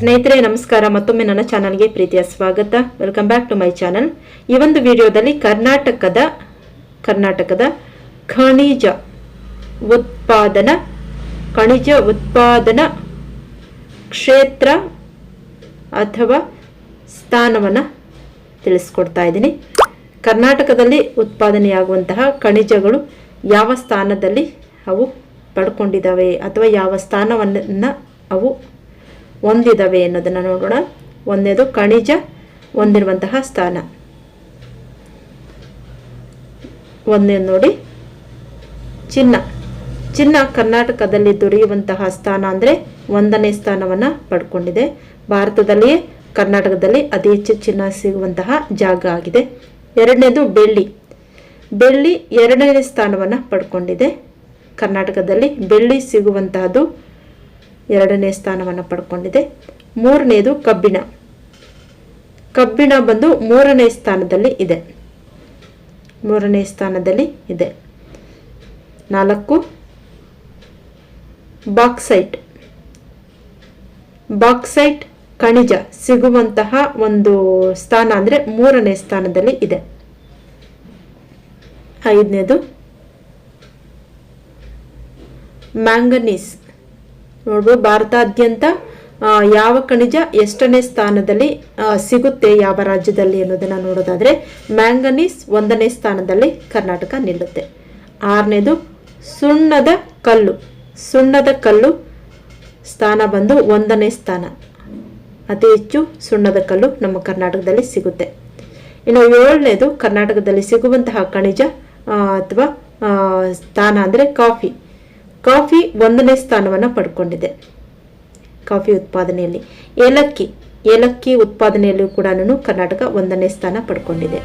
ಸ್ನೇಹಿತರೆ, ನಮಸ್ಕಾರ. ಮತ್ತೊಮ್ಮೆ ನನ್ನ ಚಾನಲ್ಗೆ ಪ್ರೀತಿಯ ಸ್ವಾಗತ. Welcome back to my channel ಈ ಒಂದು ವಿಡಿಯೋದಲ್ಲಿ ಕರ್ನಾಟಕದ ಕರ್ನಾಟಕದ ಖನಿಜ ಉತ್ಪಾದನ, ಖನಿಜ ಉತ್ಪಾದನಾ ಕ್ಷೇತ್ರ ಅಥವಾ ಸ್ಥಾನವನ್ನು ತಿಳಿಸ್ಕೊಡ್ತಾ ಇದ್ದೀನಿ. ಕರ್ನಾಟಕದಲ್ಲಿ ಉತ್ಪಾದನೆಯಾಗುವಂತಹ ಖನಿಜಗಳು ಯಾವ ಸ್ಥಾನದಲ್ಲಿ ಅವು ಪಡ್ಕೊಂಡಿದ್ದಾವೆ ಅಥವಾ ಯಾವ ಸ್ಥಾನವನ್ನು ಅವು ಹೊಂದಿದ್ದಾವೆ ಅನ್ನೋದನ್ನು ನೋಡೋಣ. ಒಂದೇದು ಖನಿಜ, ಹೊಂದಿರುವಂತಹ ಸ್ಥಾನ. ಒಂದೇ ನೋಡಿ. ಚಿನ್ನ. ಚಿನ್ನ ಕರ್ನಾಟಕದಲ್ಲಿ ದೊರೆಯುವಂತಹ ಸ್ಥಾನ ಅಂದರೆ ಒಂದನೇ ಸ್ಥಾನವನ್ನು ಪಡ್ಕೊಂಡಿದೆ. ಭಾರತದಲ್ಲಿಯೇ ಕರ್ನಾಟಕದಲ್ಲಿ ಅತಿ ಹೆಚ್ಚು ಚಿನ್ನ ಸಿಗುವಂತಹ ಜಾಗ ಆಗಿದೆ. ಎರಡನೇದು ಬೆಳ್ಳಿ. ಬೆಳ್ಳಿ ಎರಡನೇ ಸ್ಥಾನವನ್ನು ಪಡ್ಕೊಂಡಿದೆ. ಕರ್ನಾಟಕದಲ್ಲಿ ಬೆಳ್ಳಿ ಸಿಗುವಂತಹದ್ದು ಎರಡನೇ ಸ್ಥಾನವನ್ನು ಪಡ್ಕೊಂಡಿದೆ. ಮೂರನೇದು ಕಬ್ಬಿಣ. ಕಬ್ಬಿಣ ಬಂದು ಮೂರನೇ ಸ್ಥಾನದಲ್ಲಿ ಇದೆ. ಮೂರನೇ ಸ್ಥಾನದಲ್ಲಿ ಇದೆ. ನಾಲ್ಕು, ಬಾಕ್ಸೈಟ್. ಬಾಕ್ಸೈಟ್ ಖನಿಜ ಸಿಗುವಂತಹ ಒಂದು ಸ್ಥಾನ ಅಂದರೆ ಮೂರನೇ ಸ್ಥಾನದಲ್ಲಿ ಇದೆ. ಐದನೇದು, ಮ್ಯಾಂಗನೀಸ್. ನೋಡ್ಬೋದು, ಭಾರತಾದ್ಯಂತ ಯಾವ ಖನಿಜ ಎಷ್ಟನೇ ಸ್ಥಾನದಲ್ಲಿ ಸಿಗುತ್ತೆ ಯಾವ ರಾಜ್ಯದಲ್ಲಿ ಅನ್ನೋದನ್ನು ನೋಡೋದಾದರೆ, ಮ್ಯಾಂಗನೀಸ್ ಒಂದನೇ ಸ್ಥಾನದಲ್ಲಿ ಕರ್ನಾಟಕ ನಿಲ್ಲುತ್ತೆ. ಆರನೇದು, ಸುಣ್ಣದ ಕಲ್ಲು. ಸುಣ್ಣದ ಕಲ್ಲು ಸ್ಥಾನ ಬಂದು ಒಂದನೇ ಸ್ಥಾನ. ಅತಿ ಹೆಚ್ಚು ಸುಣ್ಣದ ಕಲ್ಲು ನಮ್ಮ ಕರ್ನಾಟಕದಲ್ಲಿ ಸಿಗುತ್ತೆ. ಇನ್ನು ಏಳನೇದು, ಕರ್ನಾಟಕದಲ್ಲಿ ಸಿಗುವಂತಹ ಖನಿಜ ಅಥವಾ ಸ್ಥಾನ ಅಂದರೆ ಕಾಫಿ. ಕಾಫಿ ಒಂದನೇ ಸ್ಥಾನವನ್ನು ಪಡ್ಕೊಂಡಿದೆ. ಕಾಫಿ ಉತ್ಪಾದನೆಯಲ್ಲಿ ಏಲಕ್ಕಿ ಏಲಕ್ಕಿ ಉತ್ಪಾದನೆಯಲ್ಲೂ ಕೂಡ ಕರ್ನಾಟಕ ಒಂದನೇ ಸ್ಥಾನ ಪಡ್ಕೊಂಡಿದೆ.